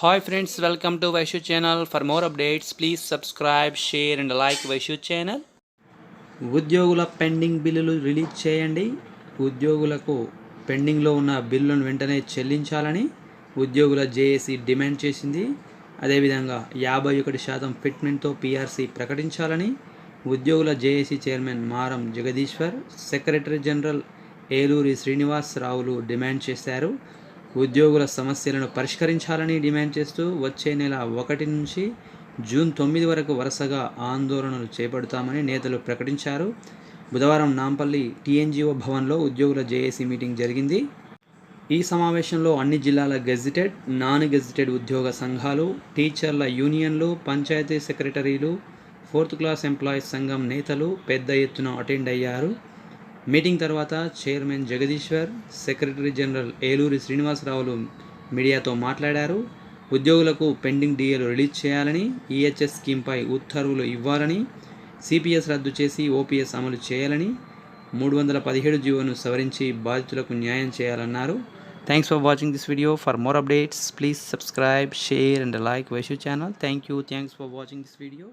Hi friends welcome to Vaishu channel for more updates please subscribe share and like Vaishu channel ఉద్యోగుల pending బిల్లులు release చేయండి. ఉద్యోగులకు పెండింగ్లో ఉన్న బిల్లులను వెంటనే చెల్లించాలని ఉద్యోగుల జేఏసీ డిమాండ్ చేసింది. అదేవిధంగా యాభై ఒకటి శాతం ఫిట్మెంట్తో పీఆర్సీ ప్రకటించాలని ఉద్యోగుల JAC chairman Maram Jagadishwar secretary general Eluri Srinivas రావులు demand చేశారు. ఉద్యోగుల సమస్యలను పరిష్కరించాలని డిమాండ్ చేస్తూ వచ్చే నెల ఒకటి నుంచి జూన్ తొమ్మిది వరకు వరుసగా ఆందోళనలు చేపడతామని నేతలు ప్రకటించారు. బుధవారం నాంపల్లి టీఎన్జిఓ భవన్లో ఉద్యోగుల జేఏసీ మీటింగ్ జరిగింది. ఈ సమావేశంలో అన్ని జిల్లాల గెజిటెడ్ నాన్ గెజిటెడ్ ఉద్యోగ సంఘాలు టీచర్ల యూనియన్లు పంచాయతీ సెక్రటరీలు ఫోర్త్ క్లాస్ ఎంప్లాయీస్ సంఘం నేతలు పెద్ద ఎత్తున అటెండ్ అయ్యారు. మీటింగ్ తర్వాత chairman Jagadishwar secretary general Eluri శ్రీనివాసరావులు మీడియాతో మాట్లాడారు. ఉద్యోగులకు పెండింగ్ డీఏలు రిలీజ్ చేయాలని ఈహెచ్ఎస్ స్కీమ్పై ఉత్తర్వులు ఇవ్వాలని సిపిఎస్ రద్దు చేసి ఓపీఎస్ అమలు చేయాలని మూడు వందల పదిహేడు జీవోను సవరించి బాధితులకు న్యాయం చేయాలన్నారు. Thanks for watching this video for more updates please subscribe share and like Vaishu channel thank you thanks for watching this video